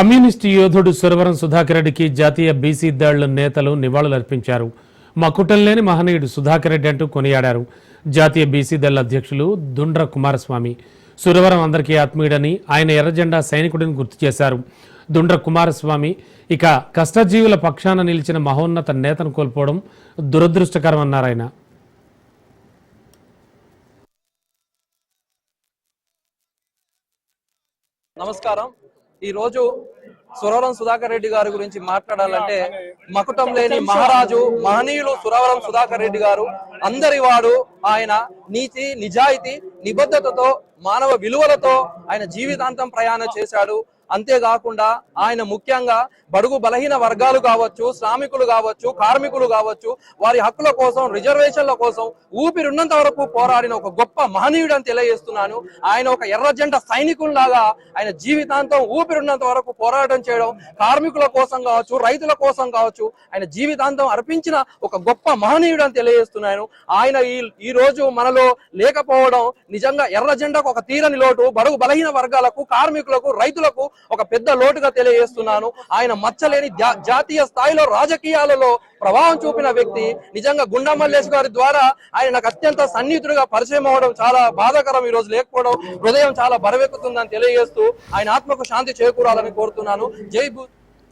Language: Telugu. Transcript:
కమ్యూనిస్టు యోధుడు సురవరం సుధాకర్ రెడ్డికి జాతీయ బీసీ దళ్ళ నేతలు నివాళులర్పించారు మకుటం లేని మహనీయుడు సుధాకర్ రెడ్డి అంటూ కొనియాడారు. జాతీయ బీసీ దళ అధ్యక్షులు దుండ్ర కుమారస్వామి. సురవరం అందరికీ ఆత్మీయుడని ఆయన ఎర్రజెండా సైనికుడిని గుర్తు చేశారు. దుండ్ర కుమారస్వామి ఇక కష్టజీవుల పక్షాన నిలిచిన మహోన్నత నేతను కోల్పోవడం దురదృష్టకరం ఆయన. నమస్కారం. ఈ రోజు సురవరం సుధాకర్ రెడ్డి గారి గురించి మాట్లాడాలంటే మకుటం లేని మహారాజు మహనీయులు సురవరం సుధాకర్ రెడ్డి గారు అందరి వాడు ఆయన నీతి నిజాయితీ నిబద్ధతతో మానవ విలువలతో ఆయన జీవితాంతం ప్రయాణం చేశాడు. అంతేకాకుండా ఆయన ముఖ్యంగా బడుగు బలహీన వర్గాలు కావచ్చు శ్రామికులు కావచ్చు కార్మికులు కావచ్చు వారి హక్కుల కోసం రిజర్వేషన్ల కోసం ఊపిరున్నంత వరకు పోరాడిన ఒక గొప్ప మహనీయుడు అని తెలియజేస్తున్నాను. ఆయన ఒక ఎర్రజెండ సైనికుల్లాగా ఆయన జీవితాంతం ఊపిరున్నంత వరకు పోరాటం చేయడం కార్మికుల కోసం కావచ్చు రైతుల కోసం కావచ్చు ఆయన జీవితాంతం అర్పించిన ఒక గొప్ప మహనీయుడు అని తెలియజేస్తున్నాను. ఆయన ఈ ఈ రోజు మనలో లేకపోవడం నిజంగా ఎర్రజెండకు ఒక తీరని లోటు. బడుగు బలహీన వర్గాలకు కార్మికులకు రైతులకు ఒక పెద్ద లోటుగా తెలియజేస్తున్నాను. ఆయన మచ్చలేని జాతీయ స్థాయిలో రాజకీయాలలో ప్రభావం చూపిన వ్యక్తి. నిజంగా గుండా మల్లేష్ గారి ద్వారా ఆయన నాకు అత్యంత సన్నిహితుడిగా పరిచయం అవడం చాలా బాధాకరం ఈ రోజు లేకపోవడం హృదయం చాలా బరవెక్కుతుందని తెలియజేస్తూ ఆయన ఆత్మకు శాంతి చేకూరాలని కోరుతున్నాను. జై భూత్